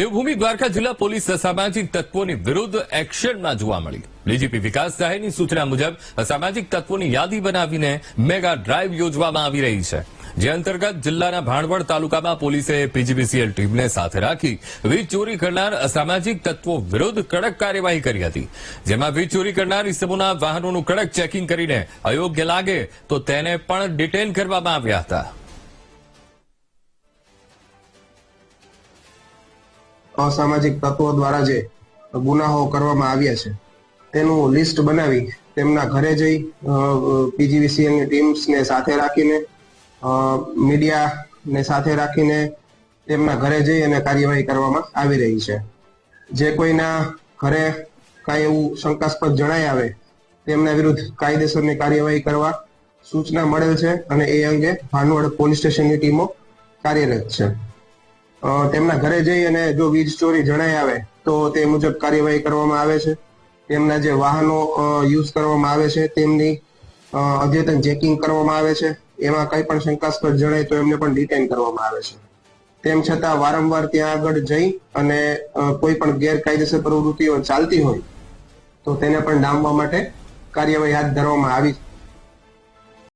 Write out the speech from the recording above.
દેવભૂમિ દ્વારકા જિલ્લા પોલીસ અસામાજિક તત્વોની વિરુદ્ધ એક્શનમાં જોવા મળી. ડીજીપી વિકાસ સહાયની સૂચના મુજબ, અસામાજિક તત્વોની યાદી બનાવીને મેગા ડ્રાઈવ યોજવામાં આવી રહી છે. જે અંતર્ગત જિલ્લાના ભાણવડ તાલુકામાં પોલીસે પીજીવીસીએલ ટીમને સાથે રાખી વીજ ચોરી કરનાર અસામાજિક તત્વો વિરુદ્ધ કડક કાર્યવાહી કરી હતી. જેમાં વીજ ચોરી કરનાર ઇસમોના વાહનોનું કડક ચેકિંગ કરીને અયોગ્ય લાગે તો તેને પણ ડિટેન કરવામાં આવ્યા હતા. અસામાજિક તત્વો દ્વારા જે ગુનાહો કરવામાં આવ્યા છે, તેનું લિસ્ટ બનાવી તેમના ઘરે જઈ પીજીવીસીએલની ટીમ્સને સાથે રાખીને મીડિયાને સાથે રાખીને તેમના ઘરે જઈ અને કાર્યવાહી કરવામાં આવી રહી છે. જે કોઈના ઘરે કાંઈ એવું શંકાસ્પદ જણાય આવે, તેમના વિરુદ્ધ કાયદેસરની કાર્યવાહી કરવા સૂચના મળેલ છે અને એ અંગે ભાનવડ પોલીસ સ્ટેશનની ટીમો કાર્યરત છે. તેમના ઘરે જઈ અને જો વીજ ચોરી જણાઈ આવે, તો તે મુજબ કાર્યવાહી કરવામાં આવે છે. તેમના જે વાહનો યુઝ કરવામાં આવે છે, તેમની અદ્યતન ચેકિંગ કરવામાં આવે છે. એમાં કંઈ પણ શંકાસ્પદ જણાય તો એમને પણ ડિટેન કરવામાં આવે છે. તેમ છતાં વારંવાર ત્યાં આગળ જઈ અને કોઈ પણ ગેરકાયદેસર પ્રવૃત્તિઓ ચાલતી હોય, તો તેને પણ ડામવા માટે કાર્યવાહી હાથ ધરવામાં આવી